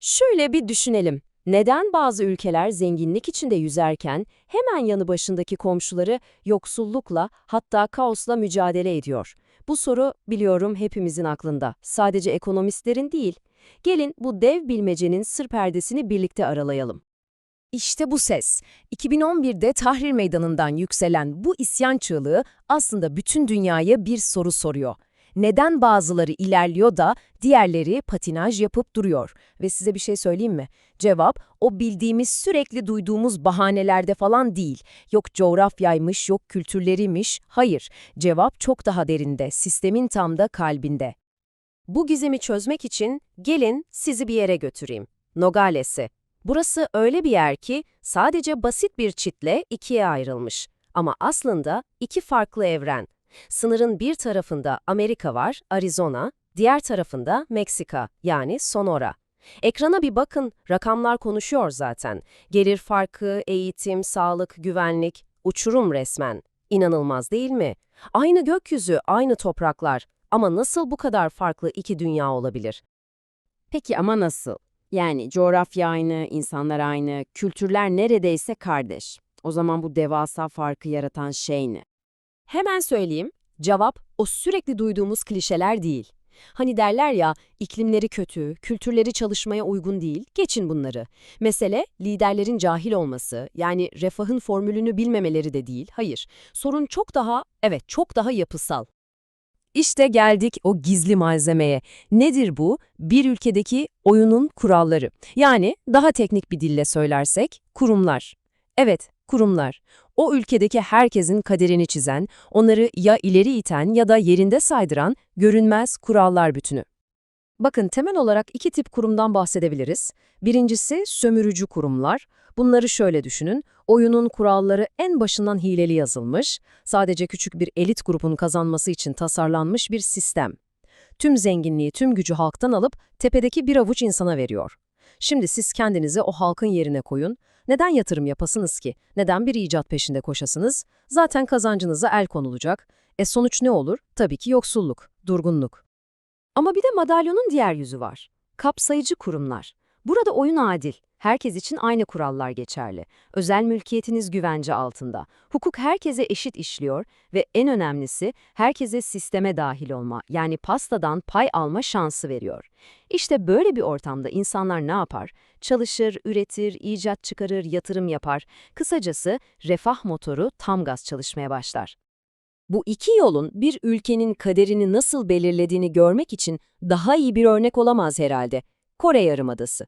Şöyle bir düşünelim. Neden bazı ülkeler zenginlik içinde yüzerken hemen yanı başındaki komşuları yoksullukla hatta kaosla mücadele ediyor? Bu soru biliyorum hepimizin aklında. Sadece ekonomistlerin değil. Gelin bu dev bilmecenin sır perdesini birlikte aralayalım. İşte bu ses. 2011'de Tahrir Meydanı'ndan yükselen bu isyan çığlığı aslında bütün dünyaya bir soru soruyor. Neden bazıları ilerliyor da diğerleri patinaj yapıp duruyor? Ve size bir şey söyleyeyim mi? Cevap o bildiğimiz sürekli duyduğumuz bahanelerde falan değil. Yok coğrafyaymış, yok kültürleriymiş. Hayır, cevap çok daha derinde, sistemin tam da kalbinde. Bu gizemi çözmek için gelin sizi bir yere götüreyim. Nogales'e. Burası öyle bir yer ki sadece basit bir çitle ikiye ayrılmış. Ama aslında iki farklı evren. Sınırın bir tarafında Amerika var, Arizona, diğer tarafında Meksika, yani Sonora. Ekrana bir bakın, rakamlar konuşuyor zaten. Gelir farkı, eğitim, sağlık, güvenlik, uçurum resmen. İnanılmaz değil mi? Aynı gökyüzü, aynı topraklar ama nasıl bu kadar farklı iki dünya olabilir? Peki ama nasıl? Yani coğrafya aynı, insanlar aynı, kültürler neredeyse kardeş. O zaman bu devasa farkı yaratan şey ne? Hemen söyleyeyim, cevap o sürekli duyduğumuz klişeler değil. Hani derler ya, iklimleri kötü, kültürleri çalışmaya uygun değil, geçin bunları. Mesele, liderlerin cahil olması, yani refahın formülünü bilmemeleri de değil, hayır. Sorun çok daha, evet çok daha yapısal. İşte geldik o gizli malzemeye. Nedir bu? Bir ülkedeki oyunun kuralları. Yani daha teknik bir dille söylersek, kurumlar. Evet, kurumlar. O ülkedeki herkesin kaderini çizen, onları ya ileri iten ya da yerinde saydıran görünmez kurallar bütünü. Bakın temel olarak iki tip kurumdan bahsedebiliriz. Birincisi sömürücü kurumlar. Bunları şöyle düşünün. Oyunun kuralları en başından hileli yazılmış, sadece küçük bir elit grubun kazanması için tasarlanmış bir sistem. Tüm zenginliği, tüm gücü halktan alıp tepedeki bir avuç insana veriyor. Şimdi siz kendinizi o halkın yerine koyun. Neden yatırım yapasınız ki? Neden bir icat peşinde koşasınız? Zaten kazancınıza el konulacak. E sonuç ne olur? Tabii ki yoksulluk, durgunluk. Ama bir de madalyonun diğer yüzü var. Kapsayıcı kurumlar. Burada oyun adil. Herkes için aynı kurallar geçerli. Özel mülkiyetiniz güvence altında. Hukuk herkese eşit işliyor ve en önemlisi herkese sisteme dahil olma, yani pastadan pay alma şansı veriyor. İşte böyle bir ortamda insanlar ne yapar? Çalışır, üretir, icat çıkarır, yatırım yapar. Kısacası refah motoru tam gaz çalışmaya başlar. Bu iki yolun bir ülkenin kaderini nasıl belirlediğini görmek için daha iyi bir örnek olamaz herhalde. Kore Yarımadası.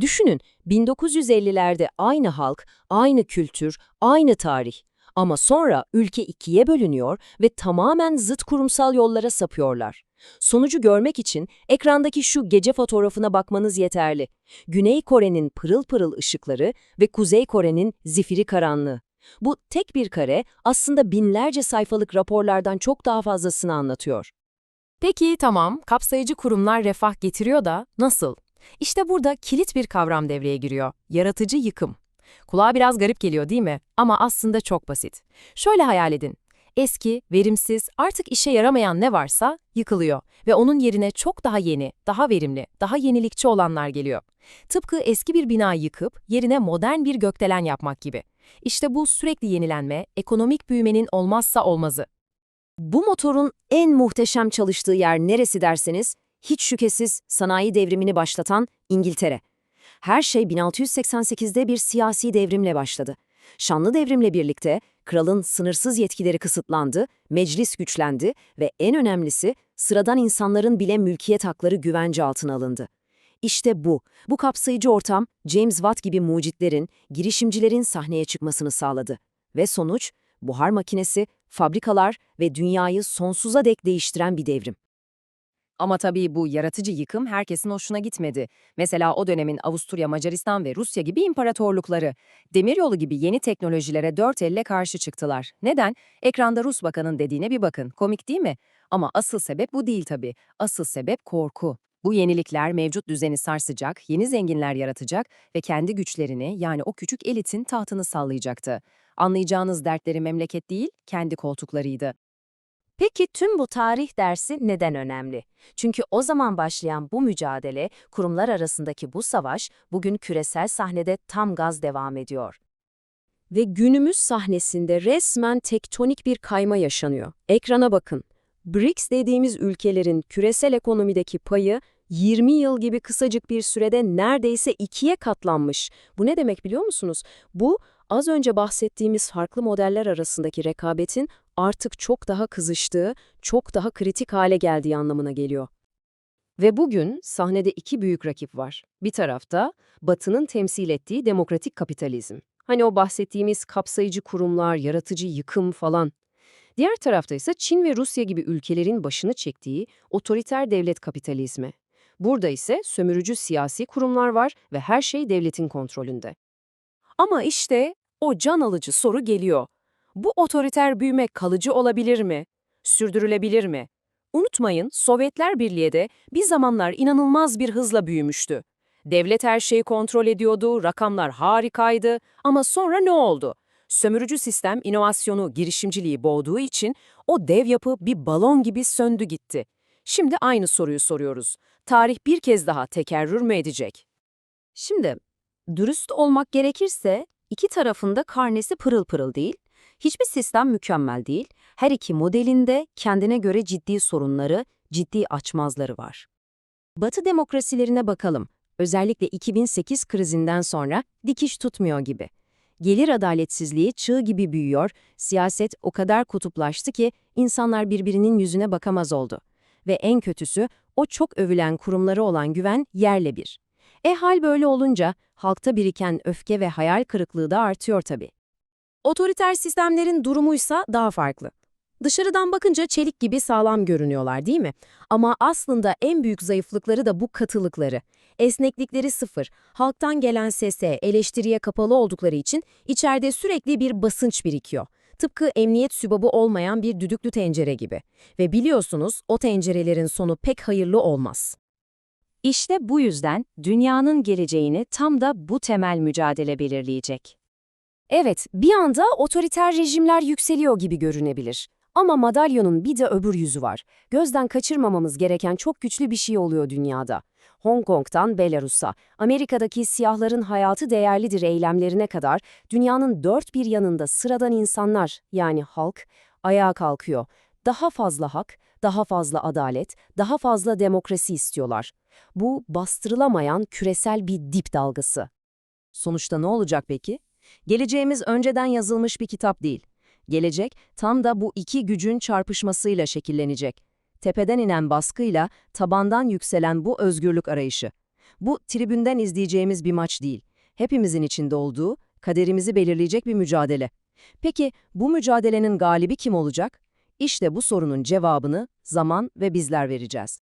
Düşünün, 1950'lerde aynı halk, aynı kültür, aynı tarih. Ama sonra ülke ikiye bölünüyor ve tamamen zıt kurumsal yollara sapıyorlar. Sonucu görmek için ekrandaki şu gece fotoğrafına bakmanız yeterli. Güney Kore'nin pırıl pırıl ışıkları ve Kuzey Kore'nin zifiri karanlığı. Bu tek bir kare aslında binlerce sayfalık raporlardan çok daha fazlasını anlatıyor. Peki tamam, kapsayıcı kurumlar refah getiriyor da nasıl? İşte burada kilit bir kavram devreye giriyor. Yaratıcı yıkım. Kulağa biraz garip geliyor değil mi? Ama aslında çok basit. Şöyle hayal edin. Eski, verimsiz, artık işe yaramayan ne varsa yıkılıyor ve onun yerine çok daha yeni, daha verimli, daha yenilikçi olanlar geliyor. Tıpkı eski bir bina yıkıp yerine modern bir gökdelen yapmak gibi. İşte bu sürekli yenilenme, ekonomik büyümenin olmazsa olmazı. Bu motorun en muhteşem çalıştığı yer neresi derseniz, hiç şüphesiz sanayi devrimini başlatan İngiltere. Her şey 1688'de bir siyasi devrimle başladı. Şanlı devrimle birlikte kralın sınırsız yetkileri kısıtlandı, meclis güçlendi ve en önemlisi sıradan insanların bile mülkiyet hakları güvence altına alındı. İşte bu, bu kapsayıcı ortam James Watt gibi mucitlerin, girişimcilerin sahneye çıkmasını sağladı. Ve sonuç, buhar makinesi, fabrikalar ve dünyayı sonsuza dek değiştiren bir devrim. Ama tabii bu yaratıcı yıkım herkesin hoşuna gitmedi. Mesela o dönemin Avusturya, Macaristan ve Rusya gibi imparatorlukları. Demiryolu gibi yeni teknolojilere dört elle karşı çıktılar. Neden? Ekranda Rus bakanın dediğine bir bakın. Komik değil mi? Ama asıl sebep bu değil tabii. Asıl sebep korku. Bu yenilikler mevcut düzeni sarsacak, yeni zenginler yaratacak ve kendi güçlerini yani o küçük elitin tahtını sallayacaktı. Anlayacağınız dertleri memleket değil, kendi koltuklarıydı. Peki tüm bu tarih dersi neden önemli? Çünkü o zaman başlayan bu mücadele, kurumlar arasındaki bu savaş bugün küresel sahnede tam gaz devam ediyor. Ve günümüz sahnesinde resmen tektonik bir kayma yaşanıyor. Ekrana bakın. BRICS dediğimiz ülkelerin küresel ekonomideki payı 20 yıl gibi kısacık bir sürede neredeyse ikiye katlanmış. Bu ne demek biliyor musunuz? Bu az önce bahsettiğimiz farklı modeller arasındaki rekabetin artık çok daha kızıştığı, çok daha kritik hale geldiği anlamına geliyor. Ve bugün sahnede iki büyük rakip var. Bir tarafta Batı'nın temsil ettiği demokratik kapitalizm. Hani o bahsettiğimiz kapsayıcı kurumlar, yaratıcı yıkım falan. Diğer tarafta ise Çin ve Rusya gibi ülkelerin başını çektiği otoriter devlet kapitalizmi. Burada ise sömürücü siyasi kurumlar var ve her şey devletin kontrolünde. Ama işte o can alıcı soru geliyor. Bu otoriter büyüme kalıcı olabilir mi? Sürdürülebilir mi? Unutmayın, Sovyetler Birliği de bir zamanlar inanılmaz bir hızla büyümüştü. Devlet her şeyi kontrol ediyordu, rakamlar harikaydı ama sonra ne oldu? Sömürücü sistem inovasyonu, girişimciliği boğduğu için o dev yapı bir balon gibi söndü gitti. Şimdi aynı soruyu soruyoruz. Tarih bir kez daha tekerrür mü edecek? Şimdi, dürüst olmak gerekirse iki tarafında karnesi pırıl pırıl değil, hiçbir sistem mükemmel değil, her iki modelinde kendine göre ciddi sorunları, ciddi açmazları var. Batı demokrasilerine bakalım. Özellikle 2008 krizinden sonra dikiş tutmuyor gibi. Gelir adaletsizliği çığ gibi büyüyor, siyaset o kadar kutuplaştı ki insanlar birbirinin yüzüne bakamaz oldu. Ve en kötüsü o çok övülen kurumları olan güven yerle bir. E hal böyle olunca halkta biriken öfke ve hayal kırıklığı da artıyor tabii. Otoriter sistemlerin durumuysa daha farklı. Dışarıdan bakınca çelik gibi sağlam görünüyorlar değil mi? Ama aslında en büyük zayıflıkları da bu katılıkları. Esneklikleri sıfır, halktan gelen sese, eleştiriye kapalı oldukları için içeride sürekli bir basınç birikiyor. Tıpkı emniyet sübabı olmayan bir düdüklü tencere gibi. Ve biliyorsunuz o tencerelerin sonu pek hayırlı olmaz. İşte bu yüzden dünyanın geleceğini tam da bu temel mücadele belirleyecek. Evet, bir anda otoriter rejimler yükseliyor gibi görünebilir. Ama madalyonun bir de öbür yüzü var. Gözden kaçırmamamız gereken çok güçlü bir şey oluyor dünyada. Hong Kong'tan Belarus'a, Amerika'daki siyahların hayatı değerlidir eylemlerine kadar dünyanın dört bir yanında sıradan insanlar yani halk ayağa kalkıyor. Daha fazla hak, daha fazla adalet, daha fazla demokrasi istiyorlar. Bu bastırılamayan küresel bir dip dalgası. Sonuçta ne olacak peki? Geleceğimiz önceden yazılmış bir kitap değil. Gelecek tam da bu iki gücün çarpışmasıyla şekillenecek. Tepeden inen baskıyla tabandan yükselen bu özgürlük arayışı. Bu tribünden izleyeceğimiz bir maç değil. Hepimizin içinde olduğu, kaderimizi belirleyecek bir mücadele. Peki bu mücadelenin galibi kim olacak? İşte bu sorunun cevabını zaman ve bizler vereceğiz.